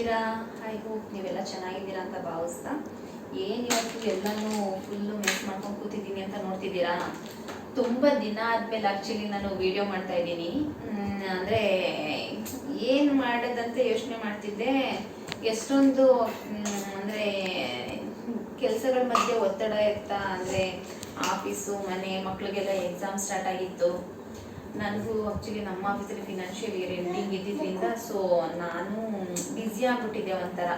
ಹೇಗಿದ್ದೀರಾ I hope ನೀವೆಲ್ಲ ಚೆನ್ನಾಗಿದ್ದೀರಾ ಅಂತ ಭಾವಿಸ್ತಾ. ಏನು ಇವತ್ತು ಎಲ್ಲನೂ ಫುಲ್ಲು ಮಿಸ್ ಮಾಡ್ಕೊಂಡು ಕೂತಿದ್ದೀನಿ ಅಂತ ನೋಡ್ತಿದ್ದೀರಾ? ತುಂಬ ದಿನ ಆದಮೇಲೆ ಆ್ಯಕ್ಚುಲಿ ನಾನು ವಿಡಿಯೋ ಮಾಡ್ತಾ ಇದ್ದೀನಿ. ಅಂದರೆ ಏನು ಮಾಡೋದಂತ ಯೋಚನೆ ಮಾಡ್ತಿದ್ದೆ. ಎಷ್ಟೊಂದು ಅಂದರೆ ಕೆಲಸಗಳ ಮಧ್ಯೆ ಒತ್ತಡ ಇರ್ತಾ ಅಂದರೆ ಆಫೀಸು ಮನೆ ಮಕ್ಕಳಿಗೆಲ್ಲ ಎಕ್ಸಾಮ್ ಸ್ಟಾರ್ಟ್ ಆಗಿತ್ತು. ನನಗೂ ಆ್ಯಕ್ಚುಲಿ ನಮ್ಮ ಆಫೀಸಲ್ಲಿ ಫಿನಾನ್ಷಿಯಲ್ ಇಯರ್ ಎಂಡಿಂಗ್ ಇದ್ದಿದ್ದರಿಂದ ಸೊ ನಾನು ಬ್ಯುಸಿ ಆಗಿಬಿಟ್ಟಿದ್ದೆ ಒಂಥರ.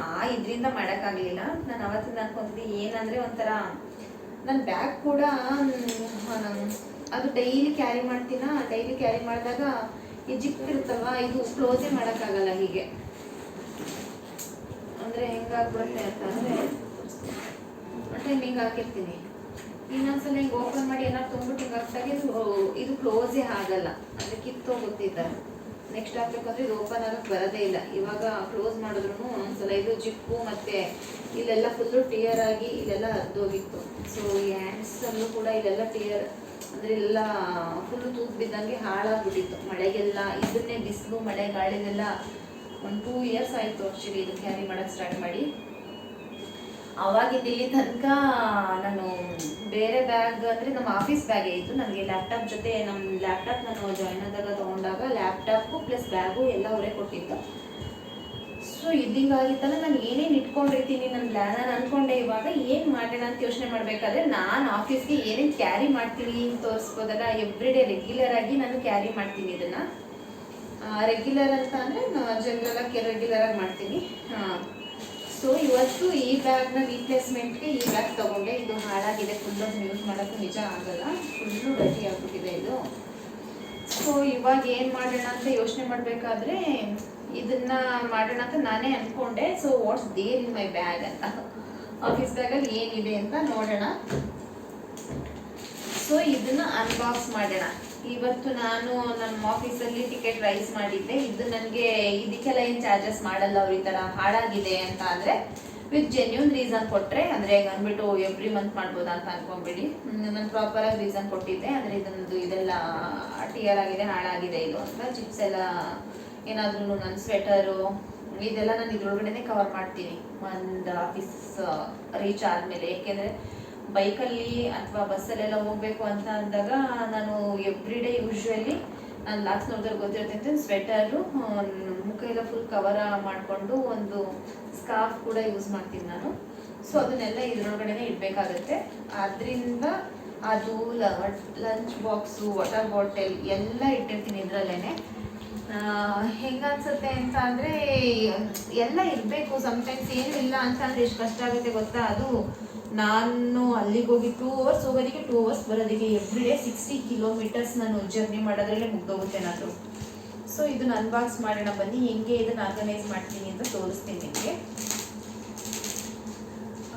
ಆ- ಇದರಿಂದ ಮಾಡೋಕ್ಕಾಗಲಿಲ್ಲ. ನಾನು ಅವತ್ತಿಂದ ಅನ್ಕೊಂತಿದ್ದೆ, ಏನಂದರೆ ಒಂಥರ ನನ್ನ ಬ್ಯಾಗ್ ಕೂಡ ಅದು ಡೈಲಿ ಕ್ಯಾರಿ ಮಾಡ್ತೀನ? ಡೈಲಿ ಕ್ಯಾರಿ ಮಾಡಿದಾಗ ಈ ಇರುತ್ತಲ್ವಾ, ಇದು ಕ್ಲೋಸೇ ಮಾಡೋಕ್ಕಾಗಲ್ಲ ಹೀಗೆ. ಅಂದರೆ ಹೆಂಗಾಗ್ಬಿಡುತ್ತೆ ಅಂತಂದರೆ ಟೈಮಿಂಗ್ ಹಾಕಿರ್ತೀನಿ. ಇನ್ನೊಂದ್ಸಲ ಹಿಂಗೆ ಓಪನ್ ಮಾಡಿ ಏನಾದ್ರು ತುಂಬಿಟ್ಟು ಕರೆಕ್ಟಾಗಿ ಇದು ಇದು ಕ್ಲೋಸೇ ಆಗಲ್ಲ. ಅಂದರೆ ಕಿತ್ತೋಗುತ್ತೆ ಈ ಥರ ನೆಕ್ಸ್ಟ್ ಹಾಕ್ಬೇಕಂದ್ರೆ ಇದು ಓಪನ್ ಆಗಕ್ಕೆ ಬರೋದೇ ಇಲ್ಲ. ಇವಾಗ ಕ್ಲೋಸ್ ಮಾಡಿದ್ರು ಒಂದ್ಸಲ ಇದು ಜಿಪ್ಪು ಮತ್ತು ಇಲ್ಲೆಲ್ಲ ಫುಲ್ಲು ಟಿಯರ್ ಆಗಿ ಇಲ್ಲೆಲ್ಲ ಹರಿದೋಗಿತ್ತು. ಸೊ ಈ ಹ್ಯಾಂಡ್ಸಲ್ಲೂ ಕೂಡ ಇಲ್ಲೆಲ್ಲ ಟಿಯರ್ ಅಂದರೆ ಎಲ್ಲ ಫುಲ್ಲು ತೂತು ಬಿದ್ದಂಗೆ ಹಾಳಾಗ್ಬಿಟ್ಟಿತ್ತು. ಮಳೆಗೆಲ್ಲ, ಇದನ್ನೇ ಬಿಸಿಲು ಮಳೆ ಗಾಳಿಗೆಲ್ಲ ಒಂದು ಟೂ ಇಯರ್ಸ್ ಆಯಿತು ಆ್ಯಕ್ಚುಲಿ ಇದು ಕ್ಯಾರಿ ಮಾಡೋಕ್ಕೆ ಸ್ಟಾರ್ಟ್ ಮಾಡಿ. ಅವಾಗಿಂದ ಇಲ್ಲಿ ತನಕ ನಾನು ಬೇರೆ ಬ್ಯಾಗ್ ಅಂದರೆ ನಮ್ಮ ಆಫೀಸ್ ಬ್ಯಾಗೇ ಇತ್ತು. ನನಗೆ ಲ್ಯಾಪ್ಟಾಪ್ ಜೊತೆ ನಮ್ಮ ಲ್ಯಾಪ್ಟಾಪ್ ನಾನು ಜಾಯ್ನ್ ಆದಾಗ ತೊಗೊಂಡಾಗ ಲ್ಯಾಪ್ಟಾಪು ಪ್ಲಸ್ ಬ್ಯಾಗು ಎಲ್ಲ ಅವರೇ ಕೊಟ್ಟಿದ್ದು. ಸೊ ಇದಿಂಗಾಗಿತ್ತಲ್ಲ ನಾನು ಏನೇನು ಇಟ್ಕೊಂಡಿರ್ತೀನಿ ನನ್ನ ನಾನು ಅನ್ಕೊಂಡೆ ಇವಾಗ ಏನು ಮಾಡೋಣ ಅಂತ ಯೋಚನೆ ಮಾಡಬೇಕಾದ್ರೆ ನಾನು ಆಫೀಸ್ಗೆ ಏನೇನು ಕ್ಯಾರಿ ಮಾಡ್ತೀನಿ ತೋರಿಸ್ಬೋದಲ್ಲ ಎವ್ರಿ ಡೇ ರೆಗ್ಯುಲರ್ ಆಗಿ ನಾನು ಕ್ಯಾರಿ ಮಾಡ್ತೀನಿ ಇದನ್ನು. ರೆಗ್ಯುಲರ್ ಅಂತ ಅಂದರೆ ಜನರಲ್ ಆಗಿ ರೆಗ್ಯುಲರ್ ಆಗಿ ಮಾಡ್ತೀನಿ. ಸೊ ಇವತ್ತು ಈ ಬ್ಯಾಗ್ನ ರೀಪ್ಲೇಸ್ಮೆಂಟ್ಗೆ ಈ ಬ್ಯಾಗ್ ತಗೊಂಡೆ. ಇದು ಹಾಳಾಗಿದೆ. ಫುಲ್ಲು ಯೂಸ್ ಮಾಡೋಕ್ಕೂ ನಿಜ ಆಗಲ್ಲ. ಫುಲ್ಲು ಗಟ್ಟಿ ಆಗ್ಬಿಟ್ಟಿದೆ ಇದು. ಸೊ ಇವಾಗ ಏನು ಮಾಡೋಣ ಅಂತ ಯೋಚನೆ ಮಾಡಬೇಕಾದ್ರೆ, ಇದನ್ನ ಮಾಡೋಣ ಅಂತ ನಾನೇ ಅನ್ಕೊಂಡೆ. So what's there in my bag ಅಂತ. ಆಫೀಸ್ ಬ್ಯಾಗಲ್ಲಿ ಏನಿದೆ ಅಂತ ನೋಡೋಣ. ಸೊ ಇದನ್ನ ಅನ್ಬಾಕ್ಸ್ ಮಾಡೋಣ. ಇವತ್ತು ನಾನು ನಮ್ಮ ಆಫೀಸಲ್ಲಿ ಟಿಕೆಟ್ ರೈಸ್ ಮಾಡಿದ್ದೆ. ಇದು ನನಗೆ ಇದಕ್ಕೆಲ್ಲ ಏನು ಚಾರ್ಜಸ್ ಮಾಡಲ್ಲ ಅವ್ರ ಈ ಥರ ಹಾಳಾಗಿದೆ ಅಂತ ಅಂದರೆ ವಿತ್ ಜೆನ್ಯೂನ್ ರೀಸನ್ ಕೊಟ್ಟರೆ ಅಂದರೆ ಈಗ ಅಂದ್ಬಿಟ್ಟು ಎವ್ರಿ ಮಂತ್ ಮಾಡ್ಬೋದಾ ಅಂತ ಅನ್ಕೊಂಡ್ಬಿಡಿ. ನಾನು ಪ್ರಾಪರಾಗಿ ರೀಸನ್ ಕೊಟ್ಟಿದ್ದೆ. ಅಂದರೆ ಇದೊಂದು ಇದೆಲ್ಲ ಟಿಯರ್ ಆಗಿದೆ, ಹಾಳಾಗಿದೆ ಇದು ಅಂತ ಚಿಪ್ಸ್ ಎಲ್ಲ ಏನಾದ್ರೂ ನನ್ನ ಸ್ವೆಟರು ಇದೆಲ್ಲ ನಾನು ಇದ್ರೊಳಗಡೆನೆ ಕವರ್ ಮಾಡ್ತೀನಿ. ಒಂದು ಆಫೀಸ್ ರೀಚ್ ಆದಮೇಲೆ. ಏಕೆಂದರೆ ಬೈಕಲ್ಲಿ ಅಥವಾ ಬಸ್ಸಲ್ಲೆಲ್ಲ ಹೋಗ್ಬೇಕು ಅಂತ ಅಂದಾಗ, ನಾನು ಎವ್ರಿ ಡೇ ಯೂಶ್ವಲಿ ನಾನು ಲಾಸ್ಟ್ ನೋಡಿದ್ರೆ ಗೊತ್ತಿರ್ತೈತೆ ಸ್ವೆಟರು ಮುಖ ಎಲ್ಲ ಫುಲ್ ಕವರ್ ಮಾಡಿಕೊಂಡು ಒಂದು ಸ್ಕಾರ್ಫ್ ಕೂಡ ಯೂಸ್ ಮಾಡ್ತೀನಿ ನಾನು. ಸೊ ಅದನ್ನೆಲ್ಲ ಇದ್ರೊಳಗಡೆನೆ ಇಡಬೇಕಾಗತ್ತೆ. ಅದರಿಂದ ಅದು ಲಂಚ್ ಬಾಕ್ಸು ವಾಟರ್ ಬಾಟಲ್ ಎಲ್ಲ ಇಟ್ಟಿರ್ತೀನಿ ಇದರಲ್ಲೇ ಹೆಂಗನ್ಸುತ್ತೆ ಅಂತ ಅಂದರೆ, ಎಲ್ಲ ಇರಬೇಕು. ಸಮ್ಟೈಮ್ಸ್ ಏನೂ ಇಲ್ಲ ಅಂತ ಎಷ್ಟು ಕಷ್ಟ ಆಗುತ್ತೆ ಗೊತ್ತಾ? ಅದು ನಾನು ಅಲ್ಲಿಗೆ ಹೋಗಿ ಟೂ ಅವರ್ಸ್ ಹೋಗೋದಕ್ಕೆ ಟೂ ಅವರ್ಸ್ ಬರೋದಕ್ಕೆ ಎವ್ರಿ ಡೇ ಸಿಕ್ಸ್ಟಿ ಕಿಲೋಮೀಟರ್ಸ್ ನಾನು ಜರ್ನಿ ಮಾಡೋದ್ರಲ್ಲೇ ಮುಗ್ದೋಗುತ್ತೆ ನಾನು ಸೊ ಇದನ್ನ ಅನ್ಬಾಕ್ಸ್ ಮಾಡೋಣ, ಬನ್ನಿ, ಹೆಂಗೆ ಇದನ್ನ ಆರ್ಗನೈಸ್ ಮಾಡ್ತೀನಿ ಅಂತ ತೋರಿಸ್ತೀನಿ ನಿಮಗೆ.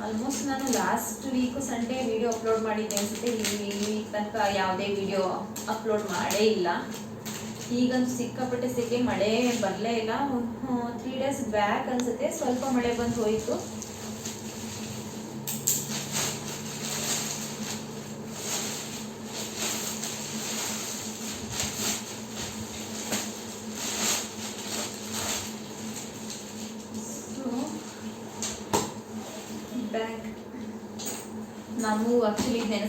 ಆಲ್ಮೋಸ್ಟ್ ನಾನು last week Sunday video upload ಮಾಡಿದ್ದೆ ಅನ್ಸುತ್ತೆ. ಈ ವೀಕ್ ತನಕ ಯಾವುದೇ ವಿಡಿಯೋ ಅಪ್ಲೋಡ್ ಮಾಡೇ ಇಲ್ಲ. ಈಗಂತೂ ಸಿಕ್ಕಾಪಟ್ಟೆ ಸಿಕ್ಕಿ ಮಳೆ ಬರಲೇ ಇಲ್ಲ. ತ್ರೀ ಡೇಸ್ ಬ್ಯಾಕ್ ಅನ್ಸುತ್ತೆ. ಸ್ವಲ್ಪ ಮಳೆ ಬಂದು ಹೋಯಿತು ಬ್ಯಾಗ್ ನಾವು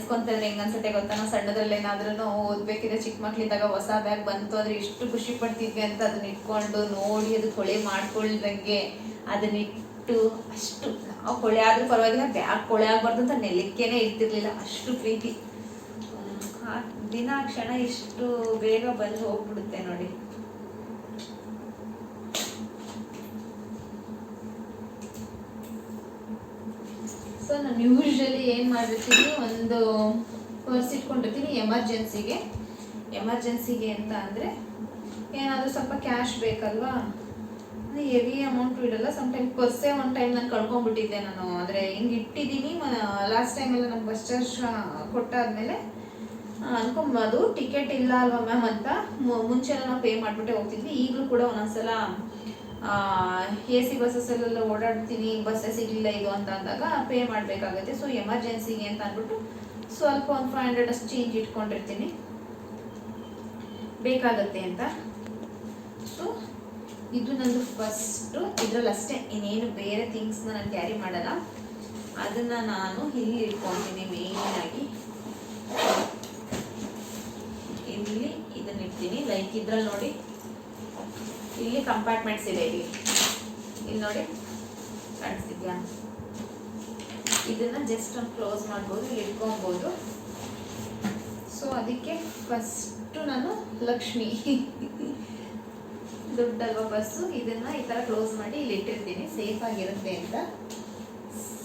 ಆಕ್ಚುಲಿ ನೆನೆಸ್ಕೊಂತಿದ್ರೆ ಹೆಂಗ್ ಅನ್ಸುತ್ತೆ ಗೊತ್ತಾ? ನಾವು ಸಣ್ಣದ್ರಲ್ಲಿ ಏನಾದ್ರೂ ಓದ್ಬೇಕಿದ್ರೆ ಚಿಕ್ಕ ಮಕ್ಳಿದ್ದಾಗ ಹೊಸ ಬ್ಯಾಗ್ ಬಂತು ಅಂದ್ರೆ ಎಷ್ಟು ಖುಷಿ ಪಡ್ತಿದ್ವಿ ಅಂತ ಅದನ್ನ ಇಟ್ಕೊಂಡು ನೋಡಿ ಅದು ಕೊಳೆ ಮಾಡ್ಕೊಳ್ದಂಗೆ ಅದನ್ನ ಇಟ್ಟು ಅಷ್ಟು ನಾವು ಕೊಳೆ ಆದ್ರೂ ಪರವಾಗಿಲ್ಲ, ಬ್ಯಾಗ್ ಕೊಳೆ ಆಗ್ಬಾರ್ದು ಅಂತ ನೆಲಕ್ಕೇನೆ ಇರ್ತಿರ್ಲಿಲ್ಲ, ಅಷ್ಟು ಪ್ರೀತಿ. ದಿನ ಕ್ಷಣ ಇಷ್ಟು ಬೇಗ ಬಂದು ಹೋಗ್ಬಿಡುತ್ತೆ ನೋಡಿ. ಸೊ ನಾನು ಯೂಶ್ವಲಿ ಏನು ಮಾಡಿರ್ತೀನಿ ಒಂದು ಪರ್ಸ್ ಇಟ್ಕೊಂಡಿರ್ತೀನಿ ಎಮರ್ಜೆನ್ಸಿಗೆ ಎಮರ್ಜೆನ್ಸಿಗೆ ಅಂತ ಅಂದರೆ, ಏನಾದರೂ ಸ್ವಲ್ಪ ಕ್ಯಾಶ್ ಬೇಕಲ್ವಾ? ಹೆವಿ ಅಮೌಂಟು ಇಡಲ್ಲ ಟೈಮ್ ಪರ್ಸೇ ಒನ್ ಟೈಮ್ ನಾನು ಕಳ್ಕೊಂಡ್ಬಿಟ್ಟಿದ್ದೆ ನಾನು. ಅಂದರೆ ಹಿಂಗೆ ಇಟ್ಟಿದ್ದೀನಿ ಲಾಸ್ಟ್ ಟೈಮೆಲ್ಲ ನಮ್ಮ ಬಸ್ ಚಾರ್ಜ್ ಕೊಟ್ಟಾದ್ಮೇಲೆ ಅನ್ಕೊಂಬೋದು ಟಿಕೆಟ್ ಇಲ್ಲ ಅಲ್ವಾ ಮ್ಯಾಮ್ ಅಂತ ಮುಂಚೆ ನಾವು ಪೇ ಮಾಡಿಬಿಟ್ಟೆ ಹೋಗ್ತಿದ್ವಿ, ಈಗಲೂ ಕೂಡ ಒಂದೊಂದ್ಸಲ ಎ ಸಿ ಬಸ್ಸಸ್ಸಲ್ಲೆಲ್ಲ ಓಡಾಡ್ತೀನಿ ಬಸ್ಸೇ ಸಿಗಲಿಲ್ಲ ಇದು ಅಂತ ಅಂದಾಗ ಪೇ ಮಾಡಬೇಕಾಗುತ್ತೆ. ಸೊ ಎಮರ್ಜೆನ್ಸಿಗೆ ಅಂತ ಅಂದ್ಬಿಟ್ಟು ಸ್ವಲ್ಪ ಒಂದು ಫೈವ್ ಹಂಡ್ರೆಡ್ ಅಷ್ಟು ಚೇಂಜ್ ಇಟ್ಕೊಂಡಿರ್ತೀನಿ. ಬೇಕಾಗತ್ತೆ ಅಂತ. ಸೊ ಇದು ನಂದು ಫಸ್ಟು ಇದರಲ್ಲಿ ಅಷ್ಟೇ. ಇನ್ನೇನು ಬೇರೆ ಥಿಂಗ್ಸ್ನ ನಾನು ಕ್ಯಾರಿ ಮಾಡಲ್ಲ. ಅದನ್ನು ನಾನು ಇಲ್ಲಿ ಇಟ್ಕೊತೀನಿ ಮೇಯ್ನಾಗಿ ಇಲ್ಲಿ ಇದನ್ನ ಇಡ್ತೀನಿ. ಲೈಕ್ ಇದ್ರಲ್ಲಿ ನೋಡಿ. ಇಲ್ಲಿ ಕಂಪಾರ್ಟ್ಮೆಂಟ್ಸ್ ಇದೆ ಇಲ್ಲಿ. ಇಲ್ಲಿ ನೋಡಿ, ಕಾಣಿಸ್ತಿದ್ಯಾ? ಇದನ್ನ ಜಸ್ಟ್ ಒಂದು ಕ್ಲೋಸ್ ಮಾಡ್ಬೋದು, ಇಲ್ಲಿ ಇಟ್ಕೊಬೋದು. ಸೊ ಅದಕ್ಕೆ ಫಸ್ಟು ನಾನು ಲಕ್ಷ್ಮಿ. ದುಡ್ಡಲ್ವ ಬಸ್ಸು ಇದನ್ನ ಈ ಥರ ಕ್ಲೋಸ್ ಮಾಡಿ ಇಲ್ಲಿ ಇಟ್ಟಿರ್ತೀನಿ. ಸೇಫ್ ಆಗಿರುತ್ತೆ ಅಂತ.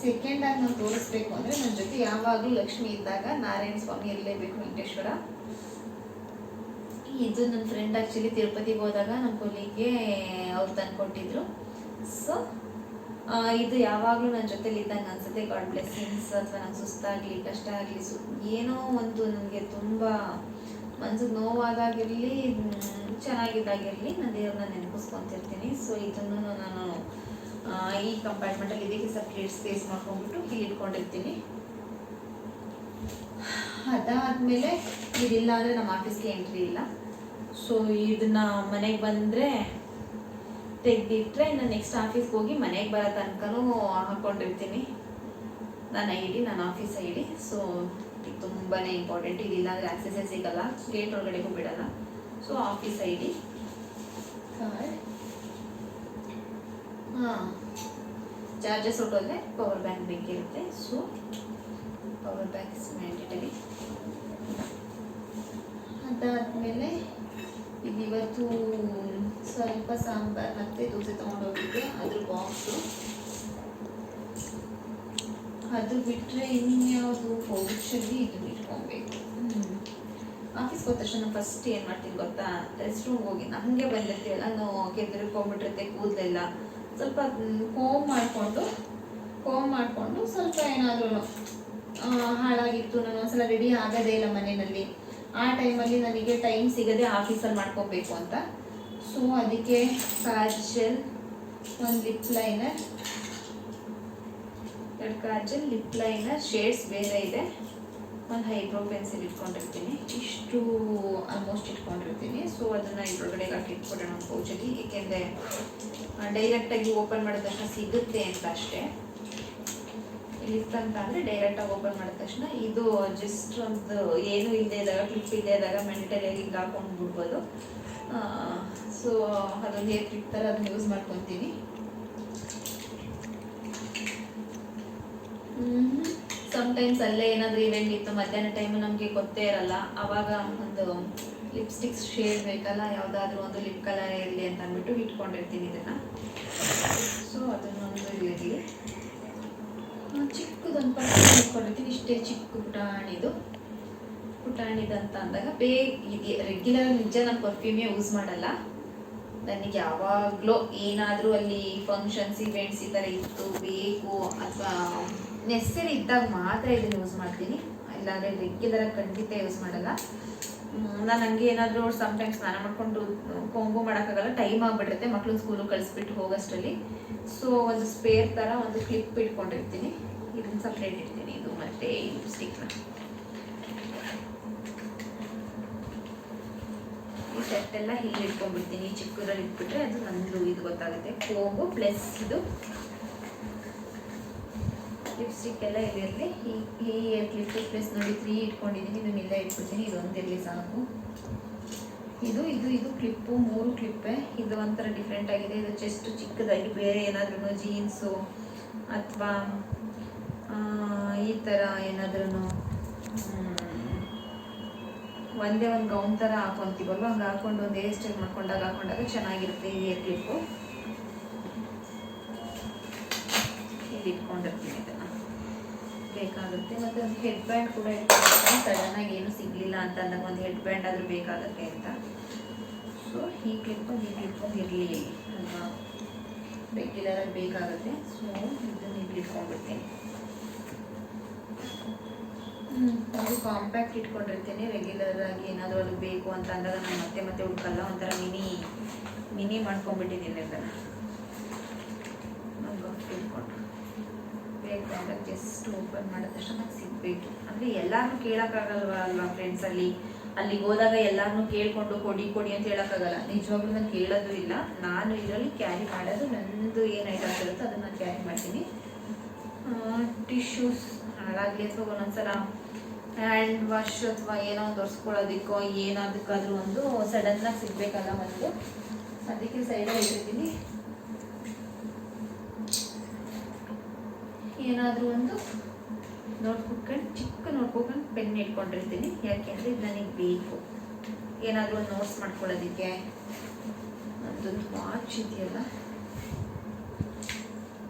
ಸೆಕೆಂಡ್ ಆಗಿ ನಾನು ತೋರಿಸ್ಬೇಕು ಅಂದರೆ ನನ್ನ ಜೊತೆ ಯಾವಾಗಲೂ ಲಕ್ಷ್ಮಿ ಇದ್ದಾಗ ನಾರಾಯಣ ಸ್ವಾಮಿ ಇರಲೇಬೇಕು ವೆಂಕಟೇಶ್ವರ ಇದು ನನ್ನ ಫ್ರೆಂಡ್ ಆ್ಯಕ್ಚುಲಿ ತಿರುಪತಿಗೆ ಹೋದಾಗ ನಮ್ಮ ಕೊಲ್ಲಿಗೆ ಅವ್ರು ತಂದು ಕೊಟ್ಟಿದ್ರು ಸೊ ಇದು ಯಾವಾಗಲೂ ನನ್ನ ಜೊತೆಲಿ ಇದ್ದಂಗೆ ಅನ್ಸುತ್ತೆ. ಗಾಡ್ ಬ್ಲೆಸ್ಸಿಂಗ್ಸ್ ಅಥವಾ ನಂಗೆ ಸುಸ್ತಾಗಲಿ ಕಷ್ಟ ಆಗಲಿ, ಸು, ಏನೋ ಒಂದು ನನಗೆ ತುಂಬ ಮನ್ಸಿಗೆ ನೋವಾದಾಗಿರಲಿ ಚೆನ್ನಾಗಿದ್ದಾಗಿರಲಿ, ನಾನು ದೇವ್ರನ್ನ ನೆನಪಿಸ್ಕೊತಿರ್ತೀನಿ. ಸೊ ಇದನ್ನು ನಾನು ಈ ಕಂಪಾರ್ಟ್ಮೆಂಟಲ್ಲಿ ಇದಕ್ಕೆ ಸಪ್ರೇಟ್ ಸ್ಪೇಸ್ ಮಾಡ್ಕೊಂಡ್ಬಿಟ್ಟು ಇಟ್ಕೊಂಡಿರ್ತೀನಿ. ಅದಾದಮೇಲೆ ಇದಿಲ್ಲ ಅಂದರೆ ನಮ್ಮ ಆಫೀಸ್ಗೆ ಎಂಟ್ರಿ ಇಲ್ಲ. ಸೊ ಇದನ್ನ ಮನೆಗೆ ಬಂದರೆ ತೆಗೆದಿಟ್ರೆ ನಾನು ನೆಕ್ಸ್ಟ್ ಆಫೀಸ್ಗೆ ಹೋಗಿ ಮನೆಗೆ ಬರೋ ತನಕನೂ ಹಾಕ್ಕೊಂಡಿರ್ತೀನಿ ನನ್ನ ಐ ಡಿ ನನ್ನ ಆಫೀಸ್ ಐ ಡಿ ಸೊ ಇದು ತುಂಬಾ ಇಂಪಾರ್ಟೆಂಟ್ ಇದಿಲ್ಲ ಅಂದರೆ ಆಕ್ಸೆಸೇ ಸಿಗಲ್ಲ. ಗೇಟ್ ಒಳಗಡೆಗೂ ಬಿಡಲ್ಲ ಸೊ ಆಫೀಸ್ ಐ ಡಿ ಹಾಂ. ಚಾರ್ಜಸ್ ಹೊಟ್ಟೋದ್ರೆ power bank ಬೇಕಿರುತ್ತೆ. So power bank is mandatory ಅದಾದಮೇಲೆ ಇದು ಇವತ್ತು ಸ್ವಲ್ಪ ಸಾಂಬಾರ್ ಮತ್ತೆ ದೋಸೆ ತೊಗೊಂಡೋಗಿದ್ದೆ. ಅದ್ರ ಬಾಕ್ಸು ಅದು ಬಿಟ್ಟರೆ ಇನ್ಯಾವುದು ಪೌಚಲ್ಲಿ ಇದು ಇಟ್ಕೊಬೇಕು. ಆಫೀಸ್ಗೆ ಹೋದ ತಕ್ಷಣ ಫಸ್ಟ್ ಏನು ಮಾಡ್ತೀನಿ ಗೊತ್ತಾ? ರೆಸ್ಟ್ ರೂಮ್ಗೆ ಹೋಗಿ ಹಂಗೆ ಬಂದಿರ್ತೀವಿ ನಾನು ಕೆದ್ರಿಕೊಂಡ್ಬಿಟ್ಟಿರುತ್ತೆ ಕೂದಲೆಲ್ಲ ಸ್ವಲ್ಪ ಕೋಮ್ ಮಾಡಿಕೊಂಡು ಕೋಮ್ ಮಾಡಿಕೊಂಡು ಸ್ವಲ್ಪ ಏನಾದರೂ ಹಾಳಾಗಿತ್ತು. ನಾನು ಒಂದ್ಸಲ ರೆಡಿ ಆಗೋದೇ ಇಲ್ಲ ಮನೆಯಲ್ಲಿ. ಆ ಟೈಮಲ್ಲಿ ನನಗೆ ಟೈಮ್ ಸಿಗದೆ ಆಫೀಸಲ್ಲಿ ಮಾಡ್ಕೋಬೇಕು ಅಂತ. ಸೊ ಅದಕ್ಕೆ ಕಾಜಲ್, ಒಂದು ಲಿಪ್ ಲೈನರ್ ಎರಡು ಕಾಜಲ್ ಲಿಪ್ ಲೈನರ್ ಶೇಡ್ಸ್ ಬೇರೆ ಇದೆ. ಒಂದು ಹೈಬ್ರೋ ಪೆನ್ಸಿಲ್ ಇಟ್ಕೊಂಡಿರ್ತೀನಿ. ಇಷ್ಟು ಆಲ್ಮೋಸ್ಟ್ ಇಟ್ಕೊಂಡಿರ್ತೀನಿ. ಸೊ ಅದನ್ನು ಇದ್ರೊಳಗಡೆ ಹಾಕಿ ಇಟ್ಕೊಡೋಣ ಪೌಚಲ್ಲಿ ಏಕೆಂದರೆ ಡೈರೆಕ್ಟಾಗಿ ಓಪನ್ ಮಾಡಿದ ತಕ್ಷಣ ಸಿಗುತ್ತೆ ಅಂತ ಅಷ್ಟೇ. ಇಲ್ಲಿತ್ತು ಅಂತ ಅಂದರೆ ಡೈರೆಕ್ಟಾಗಿ ಓಪನ್ ಮಾಡಿದ ತಕ್ಷಣ ಇದು ಜಸ್ಟ್ ಒಂದು ಏನು ಇಲ್ಲದೆ ಇದ್ದಾಗ ಕ್ಲಿಪ್ ಇಲ್ಲದೆ ಇದ್ದಾಗ ಮೆಂಟಲಿಯಾಗಿ ಹಿಂಗೆ ಹಾಕೊಂಡು ಬಿಡ್ಬೋದು ಸೊ ಅದೊಂದು ಹೇರ್ ಕ್ಲಿಪ್ ಥರ ಅದನ್ನ ಯೂಸ್ ಮಾಡ್ಕೊತೀನಿ. ಸಮ್ಟೈಮ್ಸ್ ಅಲ್ಲೇ ಏನಾದರೂ ಇವೆಂಟ್ ಇತ್ತು, ಮಧ್ಯಾಹ್ನ ಟೈಮು ನಮಗೆ ಗೊತ್ತೇ ಇರಲ್ಲ. ಅವಾಗ ಒಂದು ಲಿಪ್ಸ್ಟಿಕ್ಸ್ ಶೇಡ್ ಬೇಕಲ್ಲ, ಯಾವುದಾದ್ರೂ ಒಂದು ಲಿಪ್ ಕಲರ್ ಇರಲಿ ಅಂತ ಅಂದ್ಬಿಟ್ಟು ಇಟ್ಕೊಂಡಿರ್ತೀನಿ ಇದನ್ನು. ಸೊ ಅದನ್ನೊಂದು ಇರಲಿ. ಪಟ್ಟ ಇಟ್ಕೊಂಡಿರ್ತೀನಿ ಇಷ್ಟೇ ಚಿಕ್ಕ ಪುಟಾಣಿದು ಪುಟಾಣಿದಂತ ಅಂದಾಗ ಬೇಗ ರೆಗ್ಯುಲರ್ ನಿಜ ನಾನು ಪರ್ಫ್ಯೂಮೇ ಯೂಸ್ ಮಾಡಲ್ಲ. ನನಗೆ ಯಾವಾಗಲೂ ಏನಾದರೂ ಅಲ್ಲಿ ಫಂಕ್ಷನ್ಸ್ ಇವೆಂಟ್ಸ್ ಈ ಥರ ಇತ್ತು, ಬೇಕು ಅಥವಾ ನೆಸ್ಸರಿ ಇದ್ದಾಗ ಮಾತ್ರ ಇದನ್ನು ಯೂಸ್ ಮಾಡ್ತೀನಿ. ಇಲ್ಲಾಂದರೆ ರೆಗ್ಯುಲರಾಗಿ ಖಂಡಿತ ಯೂಸ್ ಮಾಡಲ್ಲ. ನಾನು ಹಂಗೆ ಏನಾದರೂ ಸಮ್ಟೈಮ್ಸ್ ಸ್ನಾನ ಮಾಡಿಕೊಂಡು ಕೊಂಬು ಮಾಡೋಕ್ಕಾಗಲ್ಲ. ಟೈಮ್ ಆಗಿಬಿಡುತ್ತೆ ಮಕ್ಕಳು ಸ್ಕೂಲಿಗೆ ಕಳಿಸ್ಬಿಟ್ಟು ಹೋಗೋಷ್ಟರಲ್ಲಿ. ಸೊ ಒಂದು ಸ್ಪೇರ್ ಥರ ಒಂದು ಕ್ಲಿಪ್ ಇಟ್ಕೊಂಡಿರ್ತೀನಿ. ಇದನ್ನ ಸಪ್ರೇಟ್ ಇಡ್ತೀನಿ. ಇದು ಮತ್ತೆ ಈ ಲಿಪ್ಸ್ಟಿಕ್ನ ಈ ಸೆಟ್ ಎಲ್ಲ ಹೀಗೆ ಇಟ್ಕೊಂಡ್ಬಿಡ್ತೀನಿ. ಚಿಕ್ಕದ್ರಲ್ಲಿ ಇಟ್ಬಿಟ್ರೆ ಅದು ನಂದು ಇದು ಗೊತ್ತಾಗುತ್ತೆ. ಕೋಬು ಪ್ಲಸ್ ಇದು. ಲಿಪ್ಸ್ಟಿಕ್ ಎಲ್ಲ ಇಲ್ಲಿರಲಿ ಈ ಈ ಲಿಪ್ಸ್ಟಿಕ್ ಪ್ಲಸ್ ನೋಡಿ ತ್ರೀ ಇಟ್ಕೊಂಡಿದ್ದೀನಿ. ಇದನ್ನ ಇಲ್ಲೇ ಇಟ್ಬಿಡ್ತೀನಿ. ಇದೊಂದಿರಲಿ ಸಾಕು. ಇದು ಇದು ಇದು ಕ್ಲಿಪ್ಪು ಮೂರು ಕ್ಲಿಪ್ಪೇ ಇದು ಒಂಥರ ಡಿಫ್ರೆಂಟ್ ಆಗಿದೆ. ಇದು ಚೆಸ್ಟ್ ಚಿಕ್ಕದಾಗಿ, ಬೇರೆ ಏನಾದ್ರೂ ಜೀನ್ಸು ಅಥವಾ ಈ ಥರ ಏನಾದ್ರೂ ಒಂದೇ ಒಂದು ಗೌನ್ ಥರ ಹಾಕೊಂತೀವಲ್ವ? ಹಂಗೆ ಹಾಕೊಂಡು ಒಂದು ಹೇರ್ ಸ್ಟೈಲ್ ಮಾಡ್ಕೊಂಡಾಗ, ಹಾಕೊಂಡಾಗ ಚೆನ್ನಾಗಿರುತ್ತೆ ಈ ಹೇರ್ ಕ್ಲಿಪ್ಪು ಇಲ್ಲಿ ಇಟ್ಕೊಂಡಿರ್ತೀನಿ ಇದನ್ನು. ಬೇಕಾಗುತ್ತೆ. ಮತ್ತು ಒಂದು ಹೆಡ್ ಬ್ಯಾಂಡ್ ಕೂಡ ಇಟ್ಕೊಂಡಿರ್ತೀನಿ. ಸಡನ್ನಾಗಿ ಏನು ಸಿಗಲಿಲ್ಲ ಅಂತ ಅಂದಾಗ ಒಂದು ಹೆಡ್ ಬ್ಯಾಂಡ್ ಆದರೂ ಬೇಕಾಗುತ್ತೆ ಅಂತ. ಸೊ ಈ ಕ್ಲಿಪ್ಪು ಈ ಕ್ಲಿಪ್ಪು ಇರಲಿ ಅಲ್ವಾ ರೆಗ್ಯುಲರಾಗಿ ಬೇಕಾಗುತ್ತೆ. ಸೊ ಇದನ್ನು ಇಲ್ಲಿ ಇಟ್ಕೊಂಡ್ಬಿಡ್ತೀನಿ ಅದು ಕಾಂಪ್ಯಾಕ್ಟ್ ಇಟ್ಕೊಂಡಿರ್ತೀನಿ. ರೆಗ್ಯುಲರ್ ಆಗಿ ಏನಾದರೂ ಅದು ಬೇಕು ಅಂತ ಅಂದಾಗ ನಾನು ಮತ್ತೆ ಮತ್ತೆ ಹುಡ್ಕಲ್ಲ ಒಂಥರ ಮಿನಿ ಮಿನಿ ಮಾಡ್ಕೊಂಡ್ಬಿಟ್ಟಿದ್ದೀನಿ ಅದನ್ನು ಇಟ್ಕೊಂಡು ಜಸ್ಟ್ ಓಪನ್ ಮಾಡಿದ ತಕ್ಷಣ ನಂಗೆ ಸಿಗಬೇಕು. ಅಂದರೆ ಎಲ್ಲರೂ ಕೇಳೋಕ್ಕಾಗಲ್ವ ಅಲ್ವಾ ಫ್ರೆಂಡ್ಸಲ್ಲಿ ಅಲ್ಲಿಗೆ ಹೋದಾಗ ಎಲ್ಲರನ್ನೂ ಕೇಳಿಕೊಂಡು ಕೊಡಿ ಕೊಡಿ ಅಂತ ಹೇಳೋಕ್ಕಾಗಲ್ಲ. ನಿಜವಾಗ್ಲೂ ನಾನು ಕೇಳೋದು ಇಲ್ಲ. ನಾನು ಇದರಲ್ಲಿ ಕ್ಯಾರಿ ಮಾಡೋದು, ನಂದು ಏನು ಐಟಮ್ಸ್ ಇರುತ್ತೋ ಅದನ್ನು ನಾನು ಕ್ಯಾರಿ ಮಾಡ್ತೀನಿ ಟಿಶ್ಯೂಸ್ ಹಾಳಾಗಲಿ ಅಥವಾ ಒಂದೊಂದ್ಸಲ ಹ್ಯಾಂಡ್ ವಾಶ್ ಅಥವಾ ಏನೋ ಒಂದು ಒರೆಸ್ಕೊಳ್ಳೋದಕ್ಕೋ, ಏನಾದಕ್ಕಾದ್ರೂ ಒಂದು ಸಡನ್ನಾಗಿ ಸಿಗಬೇಕಲ್ಲ ಒಂದು ಅದಕ್ಕೆ ಸೈಡಲ್ಲಿ ಇಟ್ಟಿದ್ದೀನಿ. ಏನಾದರೂ ಒಂದು ನೋಟ್ಬುಕ್ ಚಿಕ್ಕ ನೋಟ್ಬುಕ್ ಪೆನ್ ಇಟ್ಕೊಂಡಿರ್ತೀನಿ. ಯಾಕೆಂದರೆ ಇದು ನನಗೆ ಬೇಕು. ಏನಾದರೂ ಒಂದು ನೋಟ್ಸ್ ಮಾಡ್ಕೊಳ್ಳೋದಕ್ಕೆ. ಅದೊಂದು ವಾಚ್ ಇದೆಯಲ್ಲ.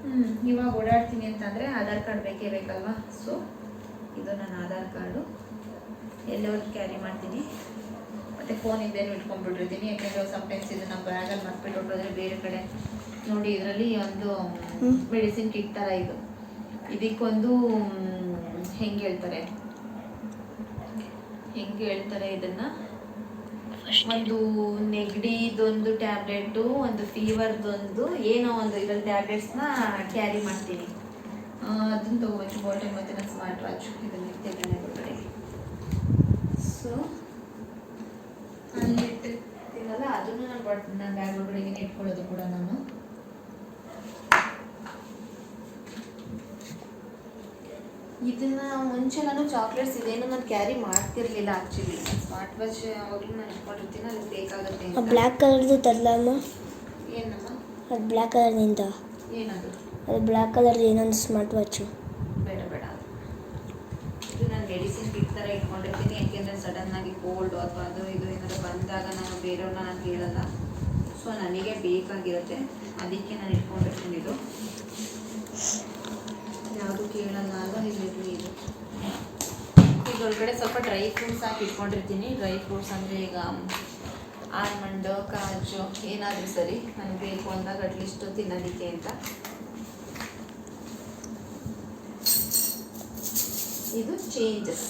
ಹ್ಞೂ ಇವಾಗ ಓಡಾಡ್ತೀನಿ ಅಂತಂದರೆ ಆಧಾರ್ ಕಾರ್ಡ್ ಬೇಕೇ ಬೇಕಲ್ವಾ? ಸೊ ಇದು ನನ್ನ ಆಧಾರ್ ಕಾರ್ಡು. ಎಲ್ಲವರು ಕ್ಯಾರಿ ಮಾಡ್ತೀನಿ. ಮತ್ತು ಫೋನ್ ಇದ್ದೇನು ಇಟ್ಕೊಂಡ್ಬಿಟ್ಟಿರ್ತೀನಿ. ಯಾಕೆಂದರೆ ಸಮ್ಟೈಮ್ಸ್ ಇದನ್ನು ಬ್ಯಾಗಲ್ಲಿ ಮರ್ತ್ಬಿಟ್ಟು ಹೊಟ್ಟೋದ್ರೆ ಬೇರೆ ಕಡೆ. ನೋಡಿ ಇದರಲ್ಲಿ ಒಂದು ಮೆಡಿಸಿನ್ ಕಿಟ್ ಥರ ಇದು. ಇದಕ್ಕೊಂದು ಹೆಂಗೆ ಹೇಳ್ತಾರೆ? ಹೆಂಗೆ ಹೇಳ್ತಾರೆ ಇದನ್ನು? ಒಂದು ನೆಗಡಿದೊಂದು ಟ್ಯಾಬ್ಲೆಟು ಒಂದು ಫೀವರ್ದೊಂದು ಏನೋ ಒಂದು ಇದ್ರಲ್ಲಿ ಟ್ಯಾಬ್ಲೆಟ್ಸ್ನ ಕ್ಯಾರಿ ಮಾಡ್ತೀನಿ. ಅದನ್ನು ತಗೋಬೇಕು. ಬಾಟಲ್ ಮತ್ತು ನಾನು ಸ್ಮಾರ್ಟ್ ವಾಚ್ ಇದನ್ನು ಇಟ್ಟಿದ್ದೇನೆ ಒಳಗಡೆ ಸೊ ಅಲ್ಲಿ ಇಟ್ಟಿರ್ತೀವಲ್ಲ ಅದನ್ನು ನಾನು ಬಾಟ್ ನನ್ನ ಬ್ಯಾಗ್ ಒಳಗಡೆಗೆ ಇಟ್ಕೊಳ್ಳೋದು ಕೂಡ ನಾನು. ಇದನ್ನ ಮುಂಚೆ ನಾನು ಚಾಕ್ಲೇಟ್ಸ್ ಇದೇನು ನಾನು ಕ್ಯಾರಿ ಮಾಡ್ತಿರ್ಲಿಲ್ಲ ಆಕ್ಚುಲಿ ಸ್ಮಾರ್ಟ್ ವಾಚ್ ಯಾವಾಗಲೂ ನಾನು ಇಟ್ಕೊಂಡಿರ್ತೀನಿ ಅದು ಬೇಕಾಗುತ್ತೆ ಬ್ಲ್ಯಾಕ್ ಕಲರ್ದು ತರಲಮ್ಮ. ಏನಮ್ಮ? ಅದು ಬ್ಲ್ಯಾಕ್ ಕಲರ್ನಿಂದ ಏನದು? ಅದು ಬ್ಲ್ಯಾಕ್ ಕಲರ್ ಏನೊಂದು ಸ್ಮಾರ್ಟ್ ವಾಚು. ಬೇಡ ಬೇಡ. ಇದು ನಾನು ಮೆಡಿಸಿನ್ ಕಿಟ್ ಥರ ಇಟ್ಕೊಂಡಿರ್ತೀನಿ, ಯಾಕೆಂದರೆ ಸಡನ್ ಆಗಿ ಕೋಲ್ಡ್ ಅಥವಾ ಅದು ಇದು ಏನಾದ್ರು ಬಂದಾಗ ನಾನು ಬೇರೆಯವ್ರನ್ನ ನಾನು ಕೇಳಲ್ಲ. ಸೊ ನನಗೆ ಬೇಕಾಗಿರುತ್ತೆ. ಅದಕ್ಕೆ ನಾನು ಇಟ್ಕೊಂಡಿರ್ತೀನಿ ಇದು. ಯಾವುದು ಕೇಳಲ್ಲ ಅಲ್ಲ ಇಲ್ಲಿರಲಿ ಇದು. ಇದರೊಳಗಡೆ ಸ್ವಲ್ಪ ಡ್ರೈ ಫ್ರೂಟ್ಸ್ ಹಾಕಿ ಇಟ್ಕೊಂಡಿರ್ತೀನಿ. ಡ್ರೈ ಫ್ರೂಟ್ಸ್ ಅಂದರೆ ಈಗ ಆಲ್ಮಂಡ್ ಕಾಜು, ಏನಾದರೂ ಸರಿ. ನನಗೆ ಬೇಕು ಅಂದಾಗ ಅಟ್ಲೀಸ್ಟ್ ತಿನ್ನೋದಕ್ಕೆ ಅಂತ. ಇದು ಚೇಂಜಸ್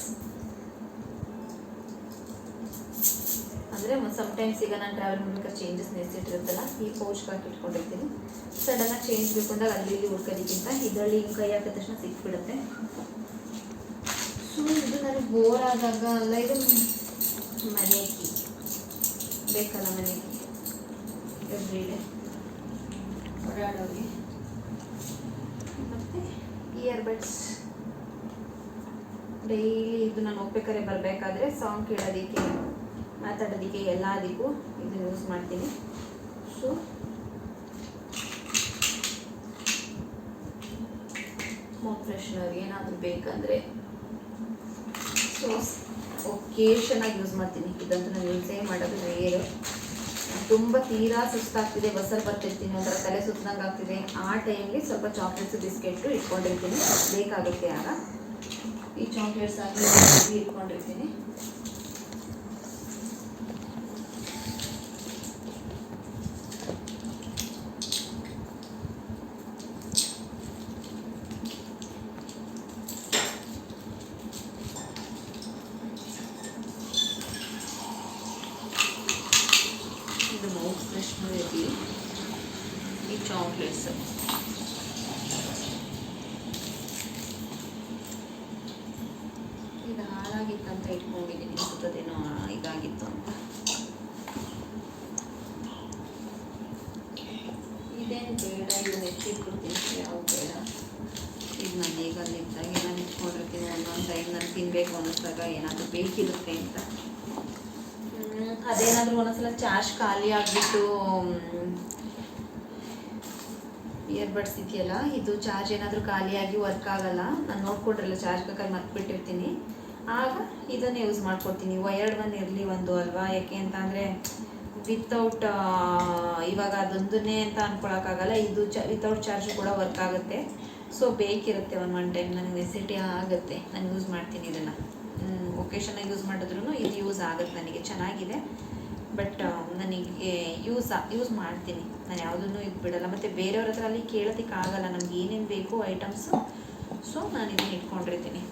ಅಂದರೆ ಸಮ್ಟೈಮ್ಸ್ ಈಗ ನಾನು ಟ್ರಾವೆಲ್ ಮಾಡ್ಬೇಕಾದ್ರೆ ಚೇಂಜಸ್ ನೆನೆಸಿಟ್ಟಿರುತ್ತಲ್ಲ ಈ ಪೌಚ್ ಹಾಕಿ ಇಟ್ಕೊಂಡಿರ್ತೀನಿ. ಸಡನ್ನಾಗಿ ಚೇಂಜ್ ಬೇಕು ಅಂದಾಗ ಅಲ್ಲಿ ಇಲ್ಲಿ ಹುಡ್ಕೋದಕ್ಕಿಂತ ಇದರಲ್ಲಿ ಕೈ ಹಾಕಿದ ತಕ್ಷಣ ಸಿಕ್ಬಿಡುತ್ತೆ. ಸೊ ಇದು ನನಗೆ ಬೋರ್ ಆದಾಗ ಅಲ್ಲ ಇದು ಮನೆಗೆ ಬೇಕಲ್ಲ ಮನೆಗೆ ಕೀ? ಎವ್ರಿ ಡೇ ಓಡಾಡೋಗಿ ಮತ್ತು ಇಯರ್ಬಡ್ಸ್ ಡೈಲಿ ಇದು ನಾನು ಹೋಗ್ಬೇಕಾದ್ರೆ ಬರಬೇಕಾದ್ರೆ ಸಾಂಗ್ ಕೇಳೋದಕ್ಕೆ, ಮಾತಾಡೋದಕ್ಕೆ ಎಲ್ಲದಕ್ಕೂ ಇದನ್ನು ಯೂಸ್ ಮಾಡ್ತೀನಿ. ಸೊ ಮೌತ್ ಫ್ರೆಶ್ನರ್ ಏನಾದರೂ ಬೇಕಂದರೆ ಸೊ ಒಕೇಶನಾಗಿ ಯೂಸ್ ಮಾಡ್ತೀನಿ. ಇದಂತೂ ನಾನು ಯೂಸೇ ಮಾಡೋದು ರೇರು ತುಂಬ ತೀರಾ ಸುಸ್ತಾಗ್ತಿದೆ ಬಸ್ಸಲ್ಲಿ ಬರ್ತಿರ್ತೀನಿ, ಒಂಥರ ತಲೆ ಸುತ್ತದಂಗೆ ಆಗ್ತಿದೆ ಆ ಟೈಮ್ಗೆ ಸ್ವಲ್ಪ ಚಾಕ್ಲೇಟ್ಸ್ ಬಿಸ್ಕೆಟು ಇಟ್ಕೊಂಡಿರ್ತೀನಿ. ಬೇಕಾಗುತ್ತೆ ಆಗ. ಈ ಚಾಕ್ಲೇಟ್ಸ್ ಆಗಿ ಇಟ್ಕೊಂಡಿರ್ತೀನಿ ಇದು ಮೌತ್ ಫ್ರೆಶ್ನರ್ ಇರಲಿ ಈ ಚಾಕ್ಲೇಟ್ಸ್ ಇದು ಹಾಳಾಗಿತ್ತಂತ ಇಟ್ಕೊಂಡಿದ್ದೀನಿ ಸುತ್ತದೇನೋ ಇದಾಗಿತ್ತು ಅಂತ ಇದೇನು ಬೇಡ ಇವು ಎತ್ತಿಟ್ಬಿಡ್ತೀನಿ ಯಾವ ಬೇಡ ಇದು ನಾನು ಈಗ ಅಲ್ಲಿದ್ದಾಗ ನಾನು ಇಟ್ಕೊಂಡಿರ್ತೀನಿ ಒಂದೊಂದು ಟೈಮ್ ನಾನು ತಿನ್ಬೇಕು ಅನ್ನಿಸ್ದಾಗ ಏನಾದರೂ ಬೇಕಿರುತ್ತೆ ಅಂತ ಅದೇನಾದರೂ ಒಂದೊಂದ್ಸಲ ಚಾರ್ಜ್ ಖಾಲಿ ಆಗಿಬಿಟ್ಟು ಇಯರ್ಬಡ್ಸ್ ಇದೆಯಲ್ಲ ಇದು ಚಾರ್ಜ್ ಏನಾದರೂ ಖಾಲಿಯಾಗಿ ವರ್ಕ್ ಆಗಲ್ಲ. ನಾನು ನೋಡ್ಕೊಂಡ್ರಲ್ಲ ಚಾರ್ಜ್ ಬೇಕಾದ್ರೆ ಮರ್ತ್ಬಿಟ್ಟಿರ್ತೀನಿ ಆಗ ಇದನ್ನು ಯೂಸ್ ಮಾಡ್ಕೊಡ್ತೀನಿ. ವಯರ್ಡ್ ಒಂದು ಇರಲಿ ಒಂದು ಅಲ್ವಾ, ಯಾಕೆ ಅಂತ ಅಂದರೆ ವಿತೌಟ್ ಇವಾಗ ಅದೊಂದನ್ನೇ ಅಂತ ಅನ್ಕೊಳಕ್ಕಾಗಲ್ಲ. ಇದು ಚ ವಿತೌಟ್ ಚಾರ್ಜ್ ಕೂಡ ವರ್ಕ್ ಆಗುತ್ತೆ. ಸೊ ಬೇಕಿರುತ್ತೆ ಒಂದು ಒನ್ ಟೈಮ್ ನನಗೆ ನೆಸಿಟಿ ಆಗುತ್ತೆ. ನಾನು ಯೂಸ್ ಮಾಡ್ತೀನಿ ಇದನ್ನು. ಒಕೇಶನಾಗಿ ಯೂಸ್ ಮಾಡಿದ್ರು ಇದು ಯೂಸ್ ಆಗುತ್ತೆ ನನಗೆ. ಚೆನ್ನಾಗಿದೆ. ಬಟ್ ನನಗೆ ಯೂಸ್ ಯೂಸ್ ಮಾಡ್ತೀನಿ. ನಾನು ಯಾವುದನ್ನು ಇದು ಬಿಡಲ್ಲ. ಮತ್ತು ಬೇರೆಯವ್ರ ಹತ್ರ ಅಲ್ಲಿ ಕೇಳೋದಕ್ಕೆ ಆಗಲ್ಲ ನಮ್ಗೆ ಏನೇನು ಬೇಕು ಐಟಮ್ಸು ಸೊ ನಾನು ಇದನ್ನು ಇಟ್ಕೊಂಡಿರ್ತೀನಿ.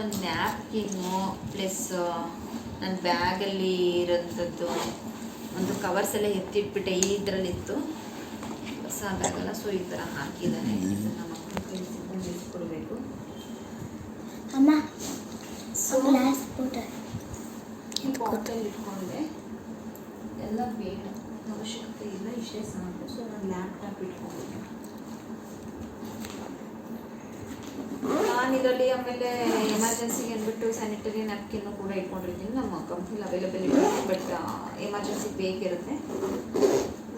ಒಂದು ನ್ಯಾಪ್ಕಿನ್ನು ಪ್ಲಸ್ ನನ್ನ ಬ್ಯಾಗಲ್ಲಿ ಇರೋಂಥದ್ದು ಒಂದು ಕವರ್ಸ್ ಎಲ್ಲ ಎತ್ತಿಟ್ಬಿಟ್ಟೆ ಈ ಇದರಲ್ಲಿತ್ತು ಹೊಸ ಬ್ಯಾಗಲ್ಲ ಸೊ ಈ ಥರ ಹಾಕಿದ್ದಾನೆ ನಮ್ಮ ಮಕ್ಕಳು ಕಲಿಸಿಕೊಂಡು ಇಟ್ಕೊಡ್ಬೇಕು ಅಮ್ಮ ಸೊ ಬಾಟಲ್ ಇಟ್ಕೊಂಡೆ. ಎಲ್ಲ ಬೇಡ ಅವಶ್ಯಕತೆ ಇಲ್ಲ ಇಷ್ಟೇ ಸಾಕು. ಸೊ ನಾನು ಲ್ಯಾಪ್ಟಾಪ್ ಇಟ್ಕೊಂಡಿದ್ದೆ. ನಾನು ಇದರಲ್ಲಿ ಆಮೇಲೆ ಎಮರ್ಜೆನ್ಸಿಗೆ ಅಂದ್ಬಿಟ್ಟು ಸ್ಯಾನಿಟರಿ ನ್ಯಾಪ್ಕಿನ್ನು ಕೂಡ ಇಟ್ಕೊಂಡಿರ್ತೀನಿ. ನಮ್ಮ ಕಂಪ್ನಿಲಿ ಅವೈಲೇಬಲ್ ಇರುತ್ತೆ ಬಟ್ ಎಮರ್ಜೆನ್ಸಿ ಬೇಕಿರುತ್ತೆ